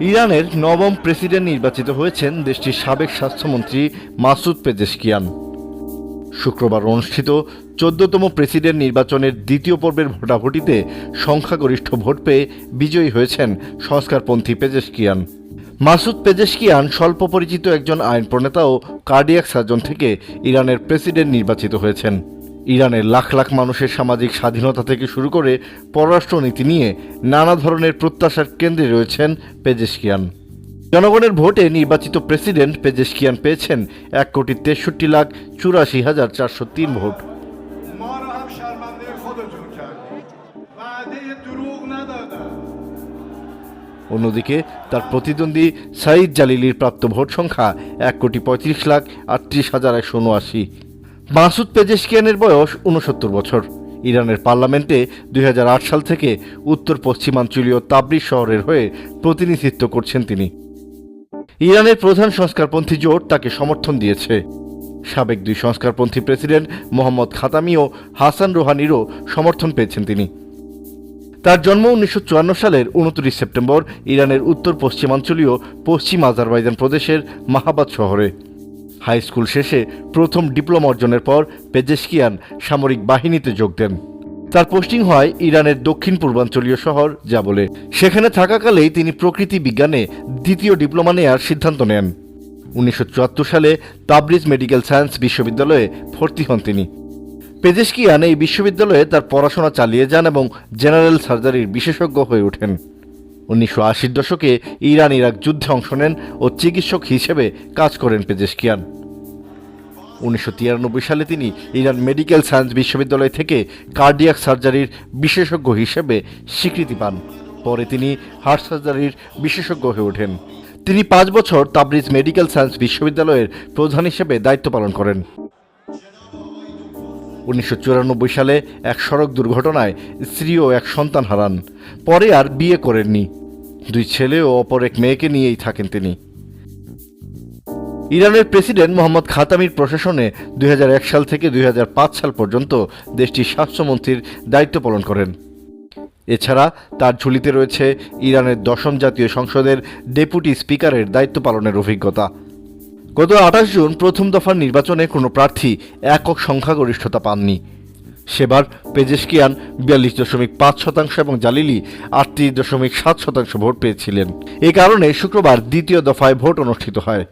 ইরানের নবম প্রেসিডেন্ট নির্বাচিত হয়েছেন দেশটির সাবেক স্বাস্থ্যমন্ত্রী মাসুদ পেজেশকিয়ান। শুক্রবার অনুষ্ঠিত চোদ্দতম প্রেসিডেন্ট নির্বাচনের দ্বিতীয় পর্বের ভোটাভুটিতে সংখ্যাগরিষ্ঠ ভোট পেয়ে বিজয়ী হয়েছেন সংস্কারপন্থী পেজেশকিয়ান। মাসুদ পেজেশকিয়ান স্বল্প পরিচিত একজন আইন প্রণেতা ও কার্ডিয়াক সার্জন থেকে ইরানের প্রেসিডেন্ট নির্বাচিত হয়েছেন। ইরানের লাখ লাখ মানুষের সামাজিক স্বাধীনতা থেকে শুরু করে পররাষ্ট্রনীতি নিয়ে নানা ধরনের প্রত্যাশার কেন্দ্রে রয়েছেন পেজেশকিয়ান। জনগণের ভোটে নির্বাচিত প্রেসিডেন্ট পেজেশকিয়ান পেয়েছেন এক কোটি তেষট্টি লাখ চুরাশি হাজার চারশো তিন ভোট। অন্যদিকে, তার প্রতিদ্বন্দ্বী সাইদ জালিলির প্রাপ্ত ভোট সংখ্যা এক কোটি পঁয়ত্রিশ লাখ আটত্রিশ হাজার একশো উনআশি। মাসুদ পেজেশকিয়ানের বয়স উনসত্তর বছর। ইরানের পার্লামেন্টে দুই হাজার আট সাল থেকে উত্তর পশ্চিমাঞ্চলীয় তাবরিজ শহরের হয়ে প্রতিনিধিত্ব করছেন তিনি। ইরানের প্রধান সংস্কারপন্থী জোট তাকে সমর্থন দিয়েছে। সাবেক দুই সংস্কারপন্থী প্রেসিডেন্ট মোহাম্মদ খাতামি ও হাসান রোহানিরও সমর্থন পেয়েছেন তিনি। তার জন্ম উনিশশো চুয়ান্ন সালের উনত্রিশ সেপ্টেম্বর ইরানের উত্তর পশ্চিমাঞ্চলীয় পশ্চিম আজারবাইজান প্রদেশের মাহাবাদ শহরে। হাই স্কুল শেষে প্রথম ডিপ্লোমা অর্জনের পর পেজেশকিয়ান সামরিক বাহিনীতে যোগ দেন। তার পোস্টিং হয় ইরানের দক্ষিণ পূর্বাঞ্চলীয় শহর জাবলে। সেখানে থাকাকালেই তিনি প্রকৃতি বিজ্ঞানে দ্বিতীয় ডিপ্লোমা নেয়ার সিদ্ধান্ত নেন। উনিশশো চুয়াত্তর সালে তাবরিজ মেডিকেল সায়েন্স বিশ্ববিদ্যালয়ে ভর্তি হন তিনি। পেজেশকিয়ান এই বিশ্ববিদ্যালয়ে তার পড়াশোনা চালিয়ে যান এবং জেনারেল সার্জারির বিশেষজ্ঞ হয়ে ওঠেন। উনিশশো আশির দশকে ইরান ইরাক যুদ্ধে অংশ নেন ও চিকিৎসক হিসেবে কাজ করেন পেজেশকিয়ান। উনিশশো তিরানব্বই সালে তিনি ইরান মেডিকেল সায়েন্স বিশ্ববিদ্যালয় থেকে কার্ডিয়াক সার্জারির বিশেষজ্ঞ হিসেবে স্বীকৃতি পান। পরে তিনি হার্ট সার্জারির বিশেষজ্ঞ হয়ে ওঠেন। তিনি পাঁচ বছর তাবরিজ মেডিকেল সায়েন্স বিশ্ববিদ্যালয়ের প্রধান হিসেবে দায়িত্ব পালন করেন। উনিশশো চুরানব্বই সালে এক সড়ক দুর্ঘটনায় স্ত্রী ও এক সন্তান হারান। পরে আর বিয়ে করেননি। দুই ছেলে ও অপর এক মেয়েকে নিয়েই থাকেন তিনি। ইরানের প্রেসিডেন্ট মোহাম্মদ খাতামির প্রশাসনে দুই হাজার এক সাল থেকে দুই হাজার পাঁচ সাল পর্যন্ত দেশটির স্বাস্থ্যমন্ত্রীর দায়িত্ব পালন করেন। এছাড়া তার ঝুলিতে রয়েছে ইরানের দশম জাতীয় সংসদের ডেপুটি স্পিকারের দায়িত্ব পালনের অভিজ্ঞতা। গত আঠাশ জুন প্রথম দফার নির্বাচনে কোনো প্রার্থী একক সংখ্যাগরিষ্ঠতা পাননি। সেবার পেজেশকিয়ান বিয়াল্লিশ দশমিক পাঁচ শতাংশ এবং জালিলি আটত্রিশ দশমিক সাত শতাংশ ভোট পেয়েছিলেন। এ কারণে শুক্রবার দ্বিতীয় দফায় ভোট অনুষ্ঠিত হয়।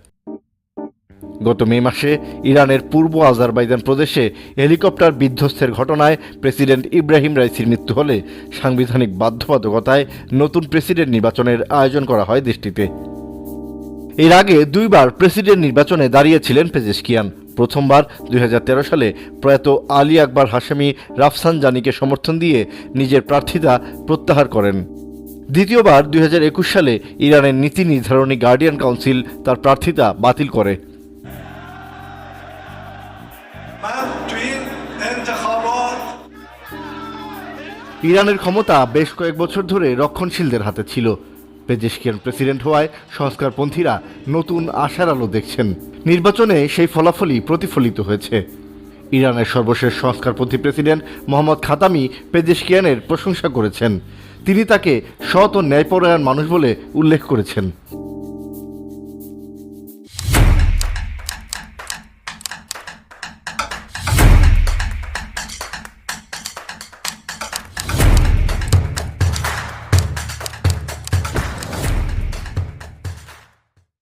গত মে মাসে ইরানের পূর্ব আজারবাইজান প্রদেশে হেলিকপ্টার বিধ্বস্তের ঘটনায় প্রেসিডেন্ট ইব্রাহিম রাইসির মৃত্যু হলে সাংবিধানিক বাধ্যবাধকতায় নতুন প্রেসিডেন্ট নির্বাচনের আয়োজন করা হয় দেশটিতে। এর আগে দুইবার প্রেসিডেন্ট নির্বাচনে দাঁড়িয়েছিলেন পেজেশকিয়ান। প্রথমবার দুই হাজার তেরো সালে প্রয়াত আলী আকবর হাশেমি রাফসানজানিকে সমর্থন দিয়ে নিজের প্রার্থিতা প্রত্যাহার করেন। দ্বিতীয়বার দুই হাজার একুশ সালে ইরানের নীতি নির্ধারণী গার্ডিয়ান কাউন্সিল তার প্রার্থিতা বাতিল করে। ইরানের ক্ষমতা বেশ কয়েক বছর ধরে রক্ষণশীলদের হাতে ছিল। পেজেশকিয়ান প্রেসিডেন্ট হওয়ায় সংস্কারপন্থীরা নতুন আশার আলো দেখছেন। নির্বাচনে সেই ফলাফলই প্রতিফলিত হয়েছে। ইরানের সর্বশেষ সংস্কারপন্থী প্রেসিডেন্ট মোহাম্মদ খাতামি পেজেশকিয়ানের প্রশংসা করেছেন। তিনি তাকে সৎ ও ন্যায়পরায়ণ মানুষ বলে উল্লেখ করেছেন।